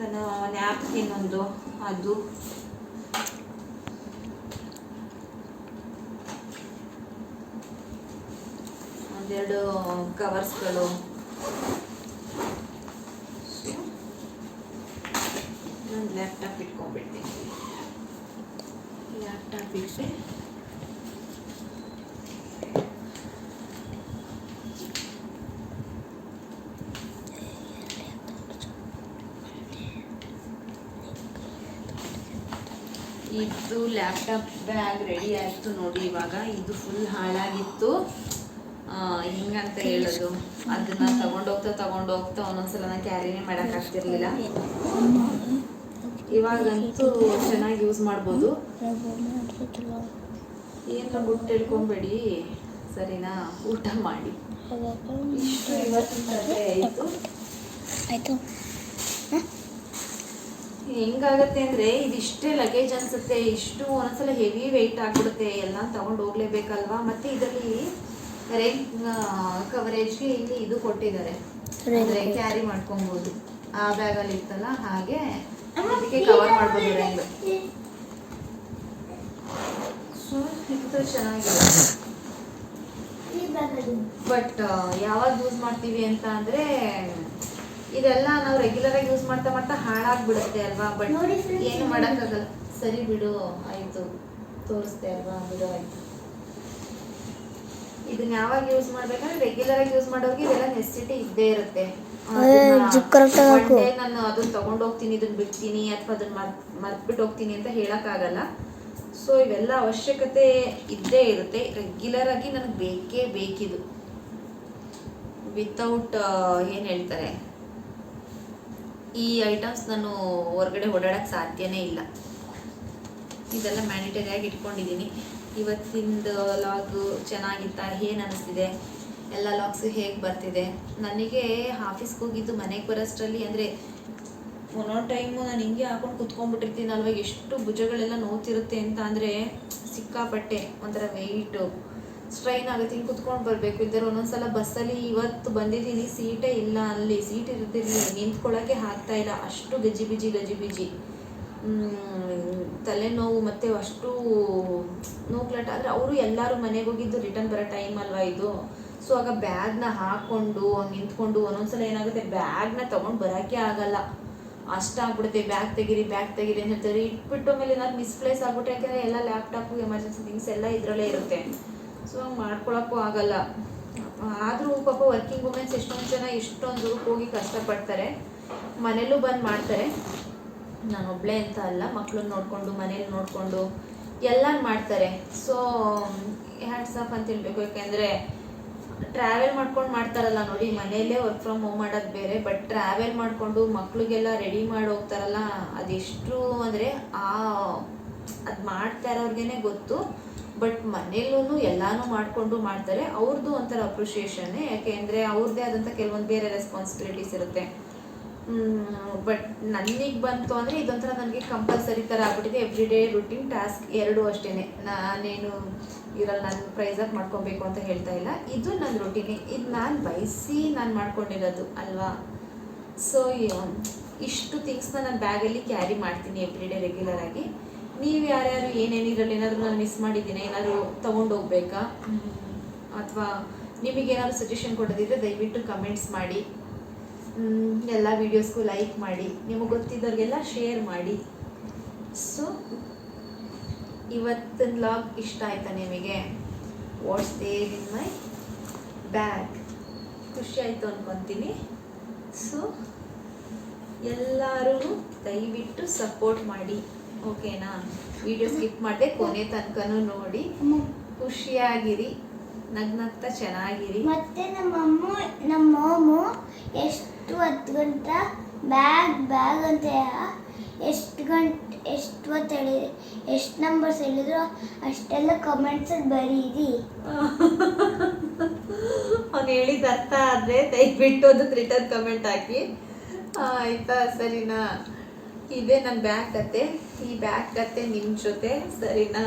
ನಾನು ನ್ಯಾಪ್ಕಿನ್ ಒಂದು, ಅದು. ಒಂದೆರಡು ಕವರ್ಸ್ಗಳು. ಲ್ಯಾಪ್ಟಾಪ್ ಇಟ್ಕೊಂಡ್ಬಿಡ್ತೀನಿ. ಲ್ಯಾಪ್ಟಾಪ್ ಇಟ್ಟೆ ಇದು ಲ್ಯಾಪ್ಟಾಪ್ ಬ್ಯಾಗ್ ರೆಡಿ ಆಯಿತು ನೋಡಿ ಇವಾಗ. ಇದು ಫುಲ್ ಹಾಳಾಗಿತ್ತು. ಹೆಂಗಂತ ಹೇಳೋದು? ಅದನ್ನ ತಗೊಂಡೋಗ್ತಾ ತಗೊಂಡೋಗ್ತಾ ಒಂದೊಂದ್ಸಲ ನಾನು ಕ್ಯಾರಿನೇ ಮಾಡೋಕ್ಕಾಗ್ತಿರ್ಲಿಲ್ಲ ಇವಾಗಂತೂ ಚೆನ್ನಾಗಿ ಯೂಸ್ ಮಾಡ್ಬೋದು. ಏನು ಗುಟ್ಟು ಹೇಳ್ಕೊಂಬೇಡಿ ಸರಿನಾ? ಊಟ ಮಾಡಿ. ಇಷ್ಟು ಇವತ್ತಿನ ಆಯಿತು. ಹೆಂಗಾಗತ್ತೆ ಅಂದ್ರೆ ಇದಿಷ್ಟೇ ಲಗೇಜ್ ಅನ್ಸುತ್ತೆ ಇಷ್ಟು ಒಂದೊಂದ್ಸಲ ಹೆವಿ ವೆಯ್ಟ್ ಆಗ್ಬಿಡುತ್ತೆ ಎಲ್ಲ ತಗೊಂಡು ಹೋಗ್ಲೇಬೇಕಲ್ವಾ? ಮತ್ತೆ ಇದರಲ್ಲಿ ರೈನ್ ಕವರೇಜ್ಗೆ ಇಲ್ಲಿ ಇದು ಕೊಟ್ಟಿದ್ದಾರೆ. ಅಂದರೆ. ಕ್ಯಾರಿ ಮಾಡ್ಕೊಬೋದು. ಆ ಬ್ಯಾಗ್ ಅಲ್ಲಿ ಇತ್ತಲ್ಲ ಹಾಗೆ ಅದಕ್ಕೆ ಕವರ್ ಮಾಡ್ಬೋದು ರೈನ್ ಸೊ ಇದು ಚೆನ್ನಾಗಿದೆ. ಬಟ್ ಯಾವಾಗ ಯೂಸ್ ಮಾಡ್ತೀವಿ ಅಂತ ಅಂದ್ರೆ ಇದೆಲ್ಲ ನಾವು ರೆಗ್ಯುಲರ್ ಆಗಿ ಯೂಸ್ ಮಾಡ್ತಾ ಮಾಡ್ತಾ ಹಾಳಾಗ್ಬಿಡುತ್ತೆ ಅಲ್ವಾ? ಬಟ್ ಏನು ಮಾಡಕ್ಕಾಗಲ್ಲ. ಸರಿ ಬಿಡು ಆಯ್ತು. ತೋರಿಸ್ತೇ ಅಲ್ವಾ? ಬಿಡು ಆಯ್ತು. ಇದನ್ನ ಯಾವಾಗ ಯೂಸ್ ಮಾಡ್ಬೇಕಂದ್ರೆ ರೆಗ್ಯುಲರ್ ಆಗಿ ಯೂಸ್ ಮಾಡೋರ್ಗೆ ಇದೆಲ್ಲ ನೆಸಿಟಿ ಇದ್ದೇ ಇರುತ್ತೆ. ನಾನು ಅದನ್ನ ತಗೊಂಡ್ ಹೋಗ್ತೀನಿ ಇದನ್ನ ಬಿಡ್ತೀನಿ ಅಥವಾ ಅದನ್ನ ಮರ್ತ್ ಮರ್ತ್ಬಿಟ್ಟು ಹೋಗ್ತೀನಿ ಅಂತ ಹೇಳಕ್ಕಾಗಲ್ಲ. ಸೊ ಇವೆಲ್ಲ ಅವಶ್ಯಕತೆ ಇದ್ದೇ ಇರುತ್ತೆ. ರೆಗ್ಯುಲರ್ ಆಗಿ ನನಗೆ ಬೇಕೇ ಬೇಕಿದು. ವಿತೌಟ್ ಏನು ಹೇಳ್ತಾರೆ? ಈ ಐಟಮ್ಸ್ ನಾನು ಹೊರಗಡೆ ಓಡಾಡಕ್ಕೆ ಸಾಧ್ಯನೇ ಇಲ್ಲ. ಇದೆಲ್ಲ ಮ್ಯಾಂಡಿಟರಿ ಆಗಿ ಇಟ್ಕೊಂಡಿದ್ದೀನಿ. ಇವತ್ತಿಂದು ಲಾಗು ಚೆನ್ನಾಗಿತ್ತ? ಏನು ಅನಿಸ್ತಿದೆ? ಎಲ್ಲ ಲಾಗ್ಸ್ ಹೇಗೆ ಬರ್ತಿದೆ? ನನಗೆ ಆಫೀಸ್ಗೆ ಹೋಗಿದ್ದು ಮನೆಗೆ ಬರೋಷ್ಟರಲ್ಲಿ ಅಂದರೆ ಒಂದೊಂದು ಟೈಮು ನಾನು ಹಿಂಗೆ ಹಾಕೊಂಡು ಕುತ್ಕೊಂಡ್ಬಿಟ್ಟಿರ್ತೀನಲ್ವ? ಎಷ್ಟು ಭುಜಗಳೆಲ್ಲ ನೋತಿರುತ್ತೆ ಅಂತ ಅಂದರೆ ಸಿಕ್ಕಾಪಟ್ಟೆ ಒಂಥರ ವೆಯ್ಟು ಸ್ಟ್ರೈನ್ ಆಗುತ್ತೆ ಇಲ್ಲಿ ಕುತ್ಕೊಂಡು ಬರಬೇಕು. ಇದ್ದರೆ ಒಂದೊಂದ್ಸಲ ಬಸ್ಸಲ್ಲಿ ಇವತ್ತು ಬಂದಿದ್ದೀನಿ, ಸೀಟೇ ಇಲ್ಲ ಅಲ್ಲಿ. ಸೀಟ್ ಇರ್ತಿರ್ಲಿಲ್ಲ ನಿಂತ್ಕೊಳ್ಳೋಕ್ಕೆ ಆಗ್ತಾ ಇಲ್ಲ. ಅಷ್ಟು ಗಜಿಬಿಜಿ ಗಜಿ ಬಿಜಿ. ತಲೆನೋವು ಮತ್ತು ಅಷ್ಟು ನೋಕ್ಲಟ್ ಆದರೆ ಅವರು ಎಲ್ಲರೂ ಮನೆಗೆ ಹೋಗಿದ್ದು ರಿಟರ್ನ್ ಬರೋ ಟೈಮ್ ಅಲ್ವಾ ಇದು? ಸೊ ಆಗ ಬ್ಯಾಗ್ನ ಹಾಕ್ಕೊಂಡು ಹಂಗೆ ನಿಂತ್ಕೊಂಡು ಒಂದೊಂದ್ಸಲ ಏನಾಗುತ್ತೆ? ಬ್ಯಾಗ್ನ ತೊಗೊಂಡು ಬರೋಕ್ಕೆ ಆಗಲ್ಲ. ಅಷ್ಟಾಗ್ಬಿಡುತ್ತೆ. ಬ್ಯಾಗ್ ತೆಗೀರಿ ಬ್ಯಾಗ್ ತೆಗೀರಿ ಅಂತ ಹೇಳ್ತಾರೆ. ಇಟ್ಬಿಟ್ಟು ಮೇಲೆ ಏನಾದ್ರು ಮಿಸ್ಪ್ಲೇಸ್ ಆಗ್ಬಿಟ್ರೆ ಯಾಕಂದರೆ ಎಲ್ಲ ಲ್ಯಾಪ್ಟಾಪು ಎಮರ್ಜೆನ್ಸಿ ಥಿಂಗ್ಸ್ ಎಲ್ಲ ಇದರಲ್ಲೇ ಇರುತ್ತೆ. ಸೊ ಮಾಡ್ಕೊಳಕ್ಕೂ ಆಗಲ್ಲ. ಆದರೂ ಪಾಪ ವರ್ಕಿಂಗ್ ವುಮೆನ್ಸ್ ಎಷ್ಟೊಂದು ಜನ ದೂರಕ್ಕೆ ಹೋಗಿ ಕಷ್ಟಪಡ್ತಾರೆ. ಮನೇಲೂ ಬಂದು ಮಾಡ್ತಾರೆ. ನಾನು ಒಬ್ಳೆ ಅಂತ ಅಲ್ಲ ಮಕ್ಕಳನ್ನ ನೋಡಿಕೊಂಡು, ಮನೇಲಿ ನೋಡಿಕೊಂಡು ಎಲ್ಲ ಮಾಡ್ತಾರೆ. ಸೊ ಹ್ಯಾಂಡ್ಸ್ ಆಫ್ ಅಂತ ಹೇಳ್ಬೇಕು. ಯಾಕೆಂದರೆ ಟ್ರಾವೆಲ್ ಮಾಡ್ಕೊಂಡು ಮಾಡ್ತಾರಲ್ಲ ನೋಡಿ, ಮನೆಯಲ್ಲೇ ವರ್ಕ್ ಫ್ರಮ್ ಹೋಮ್ ಮಾಡೋದು ಬೇರೆ ಬಟ್ ಟ್ರಾವೆಲ್ ಮಾಡಿಕೊಂಡು ಮಕ್ಳಿಗೆಲ್ಲ ರೆಡಿ ಮಾಡಿ ಹೋಗ್ತಾರಲ್ಲ, ಅದೆಷ್ಟು ಅಂದರೆ, ಆ, ಅದು ಮಾಡ್ತಾ ಇರೋರ್ಗೇ ಗೊತ್ತು. ಬಟ್ ಮನೇಲೂ ಎಲ್ಲಾನು ಮಾಡಿಕೊಂಡು ಮಾಡ್ತಾರೆ ಅವ್ರದ್ದು ಒಂಥರ ಅಪ್ರಿಷಿಯೇಷನ್ನೇ ಯಾಕೆಂದರೆ ಅವ್ರದ್ದೇ ಆದಂಥ ಕೆಲವೊಂದು ಬೇರೆ ರೆಸ್ಪಾನ್ಸಿಬಿಲಿಟೀಸ್ ಇರುತ್ತೆ. ಬಟ್ ನನಗೆ ಬಂತು ಅಂದರೆ ಇದೊಂಥರ ನನಗೆ ಕಂಪಲ್ಸರಿ ಥರ ಆಗ್ಬಿಟ್ಟಿದೆ. ಎವ್ರಿ ಡೇ ರುಟೀನ್ ಟಾಸ್ಕ್ ಎರಡು ಅಷ್ಟೇ ನಾನೇನು ಇದ್ರಲ್ಲಿ ನಾನು ಪ್ರೈಸ್ ಅಪ್ ಮಾಡ್ಕೊಬೇಕು ಅಂತ ಹೇಳ್ತಾ ಇಲ್ಲ. ಇದು ನನ್ನ ರುಟೀನೆ ಇದು ನಾನು ಬಯಸಿ ನಾನು ಮಾಡ್ಕೊಂಡಿರೋದು, ಅಲ್ವಾ? ಸೊ ಇಷ್ಟು ಥಿಂಗ್ಸ್ನ ನಾನು ಬ್ಯಾಗಲ್ಲಿ ಕ್ಯಾರಿ ಮಾಡ್ತೀನಿ ಎವ್ರಿ ಡೇ ರೆಗ್ಯುಲರ್ ಆಗಿ. ನೀವು ಯಾರ್ಯಾರು ಏನೇನು ಇದರಲ್ಲಿ ಏನಾದರೂ ನಾನು ಮಿಸ್ ಮಾಡಿದ್ದೀನಿ ಏನಾದರೂ ತೊಗೊಂಡೋಗ್ಬೇಕಾ ಅಥವಾ ನಿಮಗೆ ಏನಾದ್ರು ಸಜೆಷನ್ ಕೊಡೋದಿದ್ರೆ ದಯವಿಟ್ಟು ಕಮೆಂಟ್ಸ್ ಮಾಡಿ. ಎಲ್ಲ ವೀಡಿಯೋಸ್ಗೂ ಲೈಕ್ ಮಾಡಿ. ನಿಮಗೆ ಗೊತ್ತಿದ್ದವ್ರಿಗೆಲ್ಲ ಶೇರ್ ಮಾಡಿ. ಸೊ ಇವತ್ತಿನ ಲಾಗ್ ಇಷ್ಟ ಆಯ್ತಾ ನಿಮಗೆ? What's there in my bag ಖುಷಿ ಆಯಿತು ಅನ್ಕೊತೀನಿ. ಸೊ ಎಲ್ಲರೂ ದಯವಿಟ್ಟು ಸಪೋರ್ಟ್ ಮಾಡಿ. ಓಕೆನಾ? ವಿಡಿಯೋ ಸ್ಕಿಪ್ ಮಾಡದೆ ಕೊನೆ ತನಕನೂ ನೋಡಿ. ಖುಷಿಯಾಗಿರಿ. ನಗ್ನಗ್ತಾ ಚೆನ್ನಾಗಿರಿ. ಮತ್ತೆ ನಮ್ಮ ಅಮ್ಮ ನಮ್ಮ ಮಾಮು ಎಷ್ಟು ಹತ್ತು ಗಂಟೆ ಬ್ಯಾಗ್ ಬ್ಯಾಗ್ ಅಂತ ಎಷ್ಟು ಗಂಟೆ ಎಷ್ಟು ಹೊತ್ತು ಹೇಳಿದ್ರಿ ಎಷ್ಟು ನಂಬರ್ಸ್ ಹೇಳಿದ್ರು ಅಷ್ಟೆಲ್ಲ ಕಮೆಂಟ್ಸ್ ಬರೀರಿ. ಅವ್ನು ಹೇಳಿದ ಅರ್ಥ ಆದರೆ ದಯವಿಟ್ಟು ಅದಕ್ಕೆ ರಿಟರ್ನ್ ಕಮೆಂಟ್ ಹಾಕಿ. ಆಯಿತಾ ಆಯ್ತಾ ಸರಿನಾ? ಇದೇ ನನ್ನ ಬ್ಯಾಗ್ ಕತೆ. ಈ ಬ್ಯಾಗ್ ಕತೆ ನಿಮ್ಮ ಜೊತೆ. ಸರಿನಾ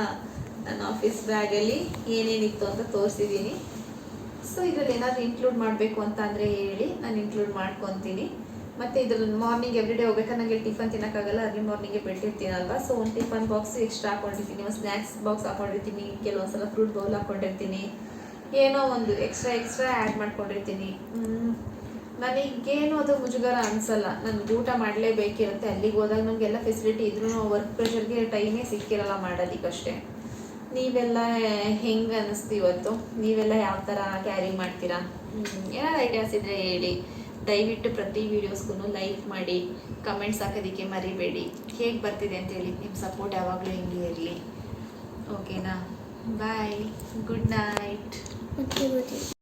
ನನ್ನ ಆಫೀಸ್ ಬ್ಯಾಗಲ್ಲಿ ಏನೇನಿತ್ತು ಅಂತ ತೋರಿಸಿದ್ದೀನಿ ಸೊ ಇದರಲ್ಲಿ ಏನಾದರೂ ಇನ್ಕ್ಲೂಡ್ ಮಾಡಬೇಕು ಅಂತ ಅಂದರೆ ಹೇಳಿ ನಾನು ಇನ್ಕ್ಲೂಡ್ ಮಾಡ್ಕೊತೀನಿ. ಮತ್ತು ಇದ್ರಲ್ಲಿ ಮಾರ್ನಿಂಗ್ ಎವ್ರಿಡೇ ಹೋಗ್ಬೇಕಾದ್ರೆ ನನಗೆ ಟಿಫನ್ ತಿನ್ನೋಕ್ಕಾಗಲ್ಲ ಅರ್ಲಿ ಮಾರ್ನಿಂಗ್ಗೆ ಬಿಟ್ಟಿರ್ತೀನಲ್ವ ಸೊ ಒಂದು ಟಿಫನ್ ಬಾಕ್ಸ್ ಎಕ್ಸ್ಟ್ರಾ ಹಾಕೊಂಡಿರ್ತೀನಿ ಒಂದು ಸ್ನ್ಯಾಕ್ಸ್ ಬಾಕ್ಸ್ ಹಾಕೊಂಡಿರ್ತೀನಿ ಕೆಲವೊಂದು ಸಲ ಫ್ರೂಟ್ ಬೌಲ್ ಹಾಕೊಂಡಿರ್ತೀನಿ. ಏನೋ ಒಂದು ಎಕ್ಸ್ಟ್ರಾ ಎಕ್ಸ್ಟ್ರಾ ಆ್ಯಡ್ ಮಾಡ್ಕೊಂಡಿರ್ತೀನಿ. ಮ್, ನನಗೇನು ಅದು ಮುಜುಗರ ಅನ್ಸಲ್ಲ. ನನಗೆ ಊಟ ಮಾಡಲೇಬೇಕಿರುತ್ತೆ ಅಲ್ಲಿಗೆ ಹೋದಾಗ ನಮಗೆಲ್ಲ ಫೆಸಿಲಿಟಿ ಇದ್ರೂ ವರ್ಕ್ ಪ್ರೆಷರ್ಗೆ ಟೈಮೇ ಸಿಕ್ಕಿರಲ್ಲ ಮಾಡೋದಕ್ಕಷ್ಟೇ ನೀವೆಲ್ಲ ಹೆಂಗೆ ಅನ್ನಿಸ್ತು ಇವತ್ತು? ನೀವೆಲ್ಲ ಯಾವ ಥರ ಕ್ಯಾರಿ ಮಾಡ್ತೀರಾ? ಏನಾದ್ರು ಐಡಿಯಾಸ್ ಇದ್ದರೆ ಹೇಳಿ. ದಯವಿಟ್ಟು ಪ್ರತಿ ವೀಡಿಯೋಸ್ಗೂ ಲೈಕ್ ಮಾಡಿ ಕಮೆಂಟ್ಸ್ ಹಾಕೋದಕ್ಕೆ ಮರಿಬೇಡಿ. ಹೇಗೆ ಬರ್ತಿದೆ ಅಂತ ಹೇಳಿ. ನಿಮ್ಮ ಸಪೋರ್ಟ್ ಯಾವಾಗಲೂ ಹಿಂಗೆ ಇರಲಿ. ಓಕೆನಾ ಬಾಯ್ ಗುಡ್ ನೈಟ್ ಓಕೆ